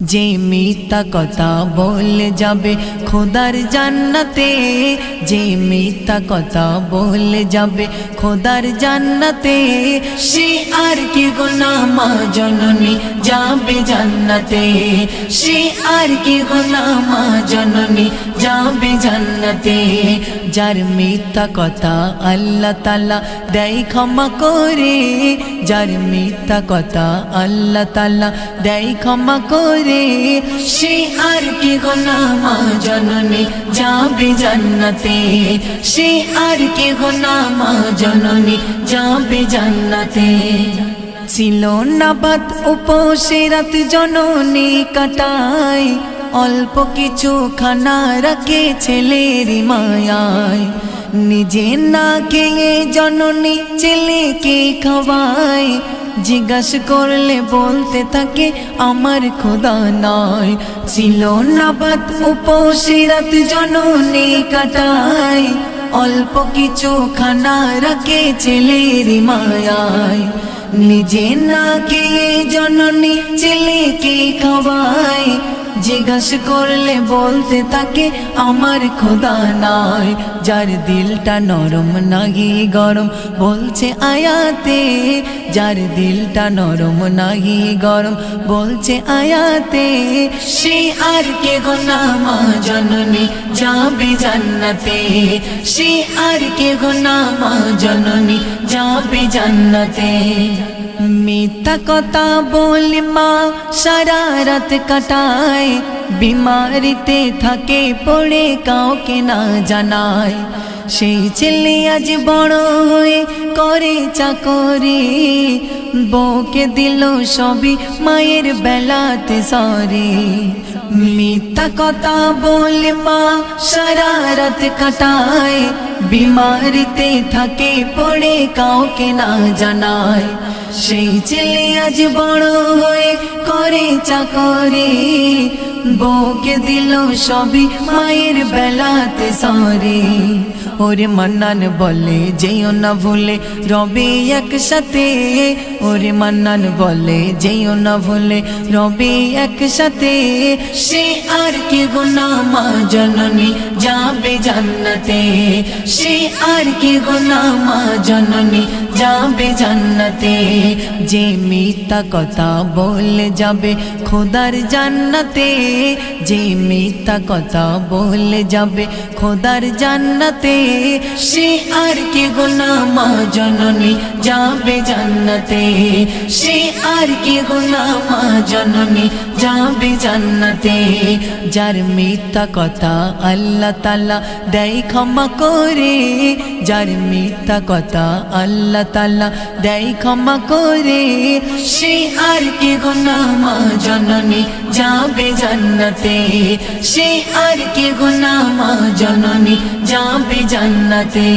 যে মিথ্যা কথা বলে যাবে খোদার জান্নাতে, যে মিথ্যা কথা বলে যাবে খোদার জান্নাতে, সে আর কি গোনামা জননী যাবে জান্নাতে, সে আর কি গোনামা জননী যাবে জান্নাতে। যার মিথ্যা কথা আল্লাহ তালা দেয় ক্ষমা করে। যার মিথ্যা কথা আল্লাহ তালা দেয় ক্ষমা করে। সে আর কি গোনামা জননী যাবে জান্নাতে। সে আর কি গোনামা জননী যাবে জান্নাতে। ছিল উপসে রাত জননী কাটায়। অল্প কিছু খানা রাখে ছেলের মায়ায়। নিজে না খেয়ে জননী ছেলেকে খাওয়ায়। জিজ্ঞাস করলে বলতে থাকে, আমার খোদা নয় ছিল না বাত উপসে, রাত জননী কাটায়। অল্প কিছু খানা রাখে ছেলের মায়ায়। নিজে না খেয়ে জননী ছেলেকে খাওয়ায়। জিজ্ঞাস করলে বলতে তাকে আমার খোদা নাই, যার দিলটা নরম নাহি গরম। বলছে আয়াতে, যার দিলটা নরম নাহি গরম। বলছে আয়াতে, সে আর কে গোনামা জননী যাবে জান্নাতে। সে আর কে গোনামা জননী যাবে জান্নাতে। মিথ্যা কথা বলে মা সারা রাত কাটায়। বিমারিতে থাকে, পড়ে, কাউকে না জানায়। সেই ছেলে আজ বড় হয়ে করে চাকরি। বউকে দিল সবই মায়ের বেলাতে সরি। মিথ্যা কথা বলে মা সারা রাত কাটায়। বিমারিতে থাকে পড়ে কাউকে না জানায় সেই ছেলে আজ বড় হয়ে করে চাকরি। বউকে দিল সবই মায়ের বেলাতে সরে। ওরে মান্নান বলে, যেও না ভুলে রবে একসাথে। ওরে মান্নান বলে, যেও না ভুলে রবে একসাথে। সে আর কি গুনামা জননী যাবে জান্নাতে সে আর কি গোলামা জননী যাবে জান্নাতে, যে মিথ্যা কথা বলে যাবে খোদার জান্নাতে, যে মিথ্যা কথা বলে যাবে খোদার জান্নাতে। সে আর কি গুনামা জননী, যাবে জান্নাতে। সে আর কি গুনামা জননী, যাবে জান্নাতে। যার মিথ্যা কথা আল্লাহ তালা দেয় ক্ষমা করে, যার মিথ্যা কথা আল্লাহ তালা দেয় ক্ষমা করে। সে আর কি গুনামা জননী যাবে জান্নাতে। সে আর কি গুনামা জননী যাবে জান্নাতে।